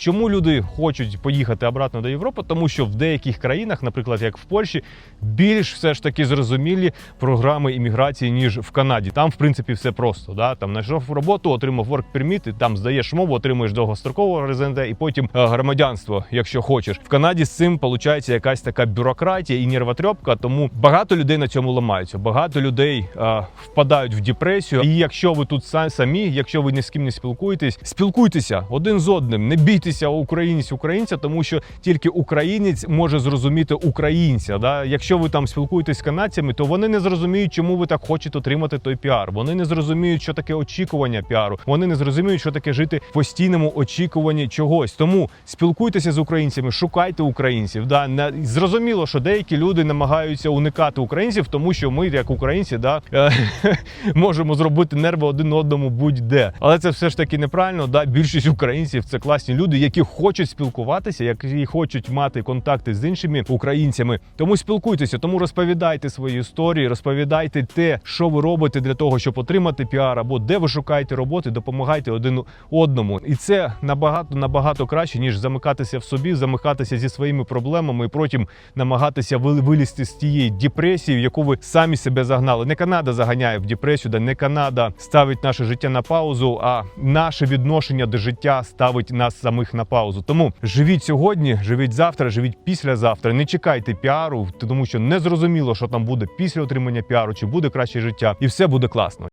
Чому люди хочуть поїхати обратно до Європи? Тому що в деяких країнах, наприклад, як в Польщі, більш все ж таки зрозумілі програми імміграції, ніж в Канаді. Там, в принципі, все просто. Да? Там знайшов роботу, отримав work permit, і там здаєш мову, отримуєш довгострокового резидента і потім е, громадянство, якщо хочеш. В Канаді з цим виходить якась така бюрократія і нервотрепка, тому багато людей на цьому ламаються. Багато людей е, впадають в депресію. І якщо ви тут са- самі, якщо ви ні з ким не спілкуєтесь, спілкуйтеся один з одним, не бійтеся українець українця, тому що тільки українець може зрозуміти українця. Да? Якщо ви там спілкуєтесь з канадцями, то вони не зрозуміють, чому ви так хочете отримати той піар. Вони не зрозуміють, що таке очікування піару. Вони не зрозуміють, що таке жити в постійному очікуванні чогось. Тому спілкуйтеся з українцями, шукайте українців. Да? Зрозуміло, що деякі люди намагаються уникати українців, тому що ми, як українці, да, е, можемо зробити нерви один одному будь-де. Але це все ж таки неправильно. Да? Більшість українців це класні люди, які хочуть спілкуватися, які хочуть мати контакти з іншими українцями. Тому спілкуйтеся, тому розповідайте свої історії, розповідайте те, що ви робите для того, щоб отримати піар, або де ви шукаєте роботи, допомагайте один одному. І це набагато набагато краще, ніж замикатися в собі, замикатися зі своїми проблемами і потім намагатися вилізти з тієї депресії, в яку ви самі себе загнали. Не Канада заганяє в депресію, да не Канада ставить наше життя на паузу, а наше відношення до життя ставить нас самих на паузу. Тому живіть сьогодні, живіть завтра, живіть післязавтра. Не чекайте піару, тому що не зрозуміло, що там буде після отримання піару, чи буде краще життя, і все буде класно.